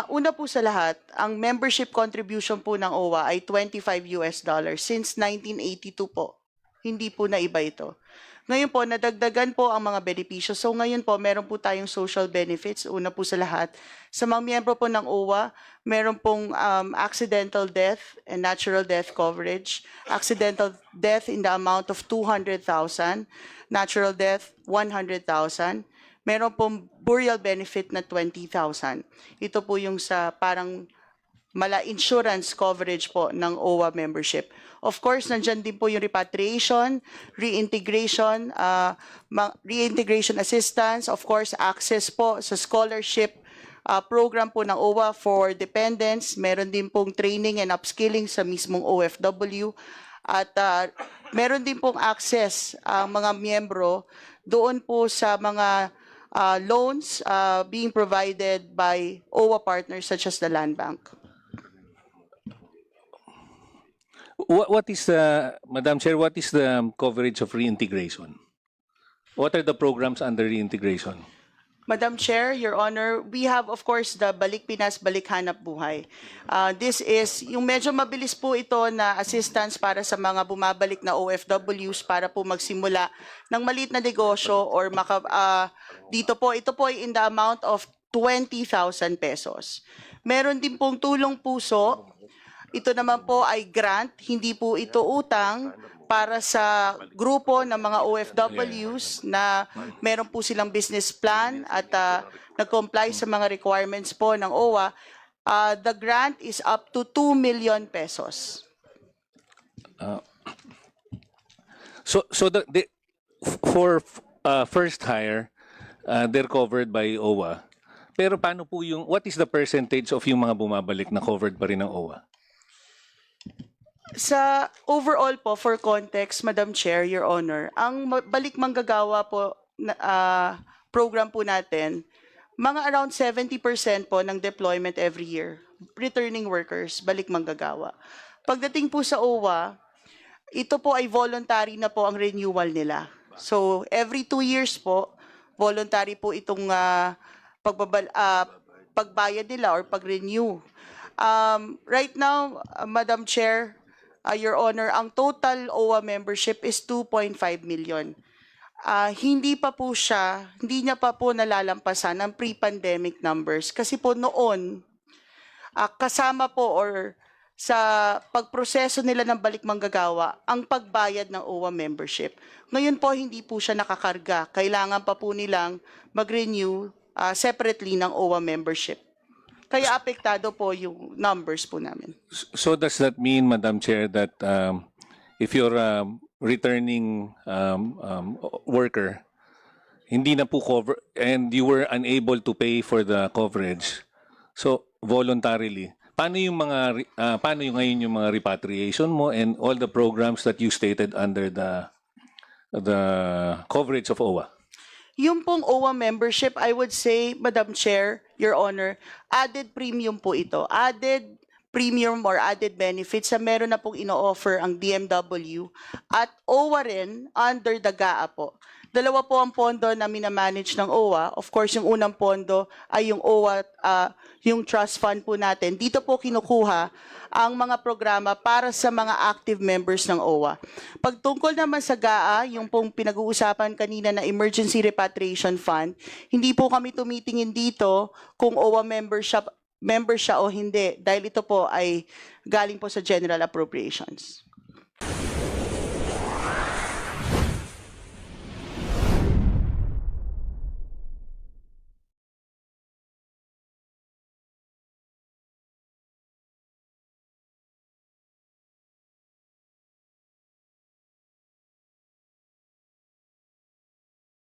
Ah, una po sa lahat, ang membership contribution po ng OWA ay 25 US dollars since 1982 po. Hindi po na iba ito. Ngayon po, nadagdagan po ang mga benepisyo. So ngayon po, meron po tayong social benefits. Una po sa lahat. Sa mga miyembro po ng OWA, meron pong um, accidental death and natural death coverage. Accidental death in the amount of 200,000. Natural death, 100,000. Meron pong burial benefit na 20,000. Ito po yung sa parang mala insurance coverage po ng OWA membership. Of course, nandyan din po yung repatriation, reintegration, uh, reintegration assistance, of course, access po sa scholarship uh, program po ng OWA for dependents. Meron din pong training and upskilling sa mismong OFW. At uh, meron din pong access ang mga miyembro doon po sa mga uh, loans uh, being provided by OWA partners such as the Land Bank. What, what is the, Madam Chair, what is the coverage of reintegration? What are the programs under reintegration? Madam Chair, Your Honor, we have of course the Balik Pinas, Balik Hanap Buhay. Uh, this is, yung medyo mabilis po ito na assistance para sa mga bumabalik na OFWs para po magsimula ng maliit na negosyo or maka, ah, dito po, ito po ay in the amount of 20,000 pesos. Meron din pong tulong puso. Ito naman po ay grant, hindi po ito utang para sa grupo ng mga OFWs na meron po silang business plan at uh, nag-comply sa mga requirements po ng OWA. Uh, the grant is up to 2 million pesos. So, so the, the for uh, first hire, uh, they're covered by OWA. Pero paano po yung, what is the percentage of yung mga bumabalik na covered pa rin ng OWA? Sa overall po, for context, Madam Chair, Your Honor, ang balik manggagawa po ah, program po natin, mga around 70% po ng deployment every year, returning workers, balik manggagawa. Pagdating po sa OWA, ito po ay voluntary na po ang renewal nila. So, every two years po, voluntary po itong ah, pagbabal, ah, pagbayad nila or pag-renew. Um, right now, uh, Madam Chair, uh, Your Honor, ang total OWA membership is 2.5 million. Ah, hindi pa po siya, hindi niya pa po nalalampasan ng pre-pandemic numbers kasi po noon ah, kasama po or sa pagproseso nila ng balik manggagawa ang pagbayad ng OWA membership. Ngayon po hindi po siya nakakarga. Kailangan pa po nilang mag-renew ah, separately ng OWA membership. Kaya apektado po yung numbers po namin. So does that mean, Madam Chair, that um, if you're a returning um, um, worker, hindi na po cover, and you were unable to pay for the coverage, so voluntarily, paano yung mga, ah, paano yung ngayon yung mga repatriation mo and all the programs that you stated under the the coverage of OWA? Yung pong OWA membership, I would say, Madam Chair, Your Honor, added premium po ito. Added premium or added benefits na meron na pong ino-offer ang DMW at OWA rin under the GAA po. Dalawa po ang pondo na minamanage ng OWA. Of course, yung unang pondo ay yung OWA, ah, yung trust fund po natin. Dito po kinukuha ang mga programa para sa mga active members ng OWA. Pagtungkol naman sa GAA, yung pong pinag-uusapan kanina na Emergency Repatriation Fund, hindi po kami tumitingin dito kung OWA membership member siya o hindi dahil ito po ay galing po sa General Appropriations.